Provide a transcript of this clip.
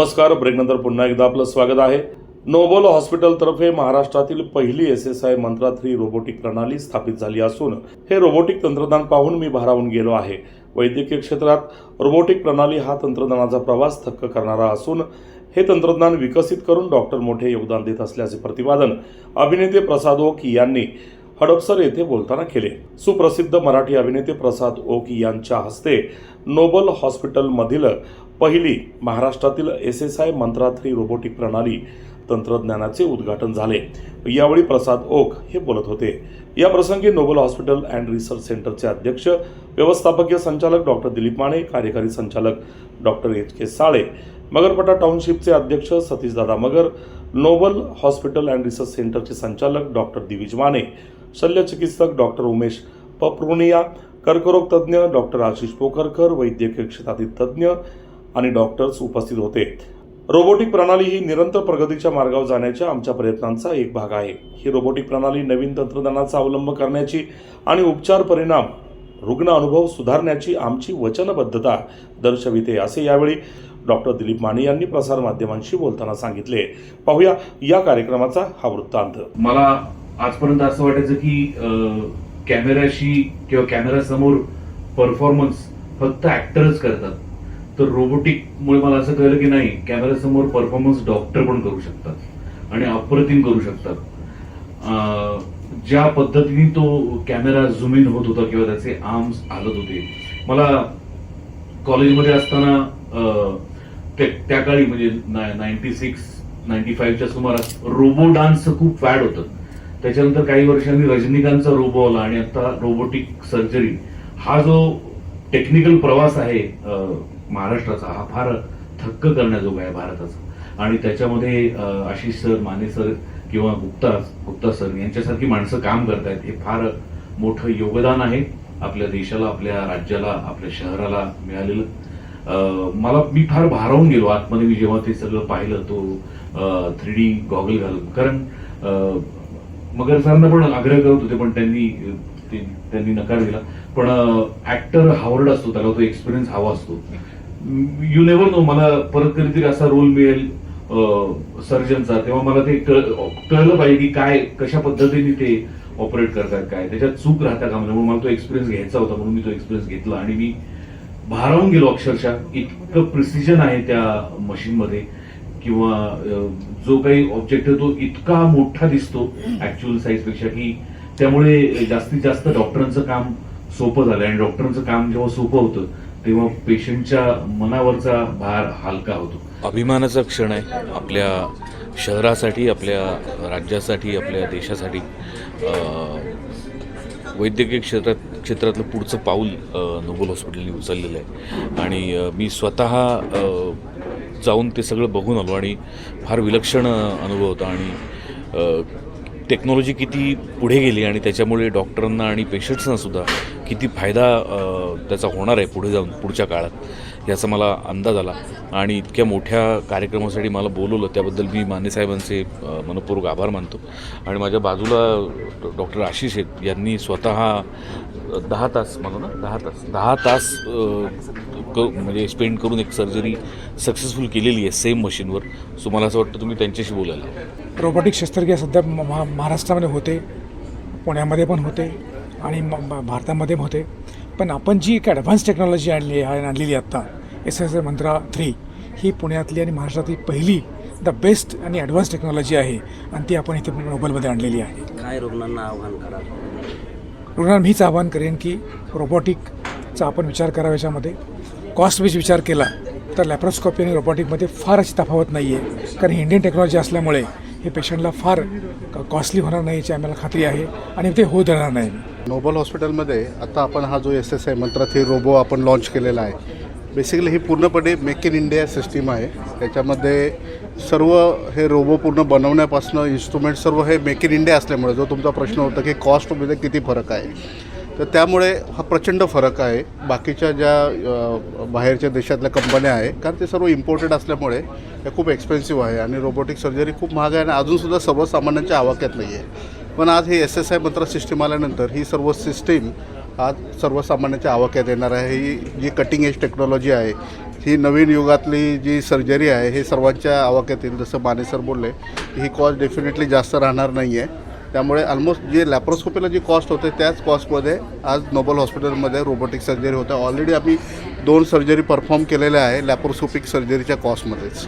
नमस्कार. ब्रेकनंतर पुन्हा एकदा आपलं स्वागत आहे. नोबल हॉस्पिटलतर्फे महाराष्ट्रातील पहिली S S I Mantra three robotic प्रणाली स्थापित झाली असून हे रोबोटिक तंत्रज्ञान पाहून मी भारावून गेलो आहे. वैद्यकीय क्षेत्रात रोबोटिक प्रणाली हा तंत्रज्ञानाचा प्रवास थक्क करणारा असून हे तंत्रज्ञान विकसित करून डॉक्टर मोठे योगदान देत असल्याचे प्रतिपादन अभिनेते प्रसाद ओक यांनी हडपसर येथे बोलताना केले. सुप्रसिद्ध मराठी अभिनेते प्रसाद ओक यांच्या हस्ते नोबल हॉस्पिटलमधील पहिली महाराष्ट्रातील S S I Mantra three robotic प्रणाली तंत्रज्ञानाचे उद्घाटन झाले. यावेळी प्रसाद ओक हे बोलत होते. या प्रसंगी नोबल हॉस्पिटल अँड रिसर्च सेंटरचे अध्यक्ष व्यवस्थापकीय संचालक डॉक्टर दिलीप माने कार्यकारी संचालक डॉक्टर एच के साळे मगरपटा टाउनशिपचे अध्यक्ष सतीशदादा Magar Noble hospital and research सेंटरचे संचालक डॉक्टर दिविज माने शल्यचिकित्सक डॉक्टर उमेश पप्रुनिया कर्करोग तज्ज्ञ डॉक्टर आशिष पोखरकर वैद्यकीय क्षेत्रातील तज्ज्ञ आणि डॉक्टर्स उपस्थित होते. रोबोटिक प्रणाली ही निरंतर प्रगतीच्या मार्गावर जाण्याच्या आमच्या प्रयत्नांचा एक भाग आहे. ही रोबोटिक प्रणाली नवीन तंत्रज्ञानाचा अवलंब करण्याची आणि उपचार परिणाम रुग्ण अनुभव सुधारण्याची आमची वचनबद्धता दर्शविते असे यावेळी डॉक्टर दिलीप माने यांनी प्रसारमाध्यमांशी बोलताना सांगितले. पाहूया या कार्यक्रमाचा हा वृत्तांत. मला आजपर्यंत असं वाटायचं की कॅमेऱ्याशी किंवा कॅमेऱ्यासमोर परफॉर्मन्स फक्त ऍक्टरच करतात. तर रोबोटिक मुळे मला असं कळलं की नाही कॅमेऱ्यासमोर परफॉर्मन्स डॉक्टर पण करू शकतात आणि अप्रतिम करू शकतात. ज्या पद्धतीने तो कॅमेरा झूम इन होत होता किंवा त्याचे आर्म्स हालत होते मला कॉलेजमध्ये असताना त्या काळी म्हणजे नाईन्टी सिक्स नाईन्टी फाईव्हच्या सुमारास रोबो डान्सचं खूप फॅड होतं. त्याच्यानंतर काही वर्षांनी रजनीकांतचा रोबो आला आणि आता रोबोटिक सर्जरी. हा जो टेक्निकल प्रवास आहे महाराष्ट्राचा हा फार थक्क करण्याजोगा आहे भारताचा. आणि त्याच्यामध्ये आशिष सर माने सर किंवा गुप्ता गुप्ता सर यांच्यासारखी माणसं काम करतायत. हे फार मोठं योगदान आहे आपल्या देशाला आपल्या राज्याला आपल्या शहराला मिळालेलं. मला मी फार भारावून गेलो आतमध्ये. मी जेव्हा ते सगळं पाहिलं तो थ्री डी गॉगल घालून. कारण अं, मगर सरांना पण आग्रह करत होते पण त्यांनी त्यांनी नकार दिला. पण ऍक्टर हावर्ड असतो त्याला तो एक्सपिरियन्स हवा असतो. यू नेव्हर नो मला परत कधीतरी असा रोल मिळेल सर्जनचा तेव्हा मला ते कळलं पाहिजे की काय कशा पद्धतीने ते ऑपरेट करतात काय. त्याच्यात चूक राहता का म्हणून मला तो एक्सपिरियन्स घ्यायचा होता म्हणून मी तो एक्सपिरियन्स घेतला. आणि मी भारावून गेलो अक्षरशः. इतकं प्रिसिजन आहे त्या मशीनमध्ये किंवा जो काही ऑब्जेक्ट आहे तो इतका मोठा दिसतो ऍक्च्युअल साईजपेक्षा की त्यामुळे जास्तीत जास्त डॉक्टरांचं काम सोपं झालं आणि डॉक्टरांचं काम जेव्हा सोपं होतं तेव्हा पेशंटच्या मनावरचा भार हलका होतो. अभिमानाचा क्षण आहे. आपल्या शहरासाठी आपल्या राज्यासाठी आपल्या देशासाठी वैद्यकीय क्षेत्रात क्षेत्रातलं पुढचं पाऊल नोबल हॉस्पिटलने उचललेलं आहे. आणि मी स्वतः जाऊन ते सगळं बघून आलो आणि फार विलक्षण अनुभव होता. आणि टेक्नॉलॉजी किती पुढे गेली आणि त्याच्यामुळे डॉक्टरांना आणि पेशंट्सना सुद्धा किती फायदा त्याचा होणार आहे पुढे जाऊन पुढच्या काळात याचा मला अंदाज आला. आणि इतक्या मोठ्या कार्यक्रमासाठी मला बोलवलं त्याबद्दल मी मानेसाहेबांचे मनपूर्वक आभार मानतो. आणि माझ्या बाजूला डॉ- डॉक्टर आशिष आहेत यांनी स्वतः दहा तास मला ना दहा तास दहा तास क म्हणजे स्पेंड करून एक सर्जरी सक्सेसफुल केलेली आहे सेम मशीनवर सो मला असं वाटतं तुम्ही त्यांच्याशी बोलायला रोबोटिक शस्त्रक्रिया सध्या महा महाराष्ट्रामध्ये होते पुण्यामध्ये पण होते. आणि म- म- भारतामध्ये होते. पण आपण जी एक ॲडव्हान्स टेक्नॉलॉजी आणली आहे आणलेली आत्ता एस एस मंत्रा थ्री ही पुण्यातली आणि महाराष्ट्रातली पहिली द बेस्ट आणि ॲडव्हान्स टेक्नॉलॉजी आहे. आणि ती आपण इथे नोबलमध्ये आणलेली आहे. काय रुग्णांना आव्हान कराल? रुग्णांना मीच आवाहन करेन की रोबोटिकचा आपण विचार करावा याच्यामध्ये. कॉस्ट बेस विचार केला तर लॅप्रोस्कॉपी आणि रोबोटिकमध्ये फार अशी तफावत नाही आहे कारण इंडियन टेक्नॉलॉजी असल्यामुळे हे पेशंटला फार कॉस्टली होणार नाही याची आम्हाला खात्री आहे. आणि ते होऊ देणार नाही. नोबल हॉस्पिटलमध्ये आता आपण हा जो S S I Mantra three robo आपण लॉन्च केलेला आहे बेसिकली ही पूर्णपणे मेक इन इंडिया सिस्टीम आहे. त्याच्यामध्ये सर्व हे रोबो पूर्ण बनवण्यापासून इन्स्ट्रुमेंट सर्व हे मेक इन इंडिया असल्यामुळे जो तुमचा प्रश्न होता की कॉस्टमध्ये किती फरक आहे तर त्यामुळे हा प्रचंड फरक आहे. बाकीच्या ज्या बाहेरच्या देशातल्या कंपन्या आहे कारण ते सर्व इम्पोर्टेड असल्यामुळे हे खूप एक्सपेन्सिव्ह आहे आणि रोबोटिक सर्जरी खूप महाग आहे आणि अजूनसुद्धा सर्वसामान्यांच्या आवाक्यात नाही आहे पण आज ही S S I Mantra system आल्यानंतर ही सर्व सिस्टीम आज सर्वसामान्यांच्या आवाक्यात येणार आहे. ही जी कटिंग एज टेक्नॉलॉजी आहे ही नवीन युगातली जी सर्जरी आहे हे सर्वांच्या आवाक्यात येईल. जसं माने सर बोलले ही कॉस्ट डेफिनेटली जास्त राहणार नाही आहे त्यामुळे ऑलमोस्ट जे लॅप्रोस्कोपीला जी कॉस्ट होते त्याच कॉस्टमध्ये आज नोबल हॉस्पिटलमध्ये रोबोटिक सर्जरी होतं. ऑलरेडी आम्ही दोन सर्जरी परफॉर्म केलेल्या आहे लॅप्रोस्कोपिक सर्जरीच्या कॉस्टमध्येच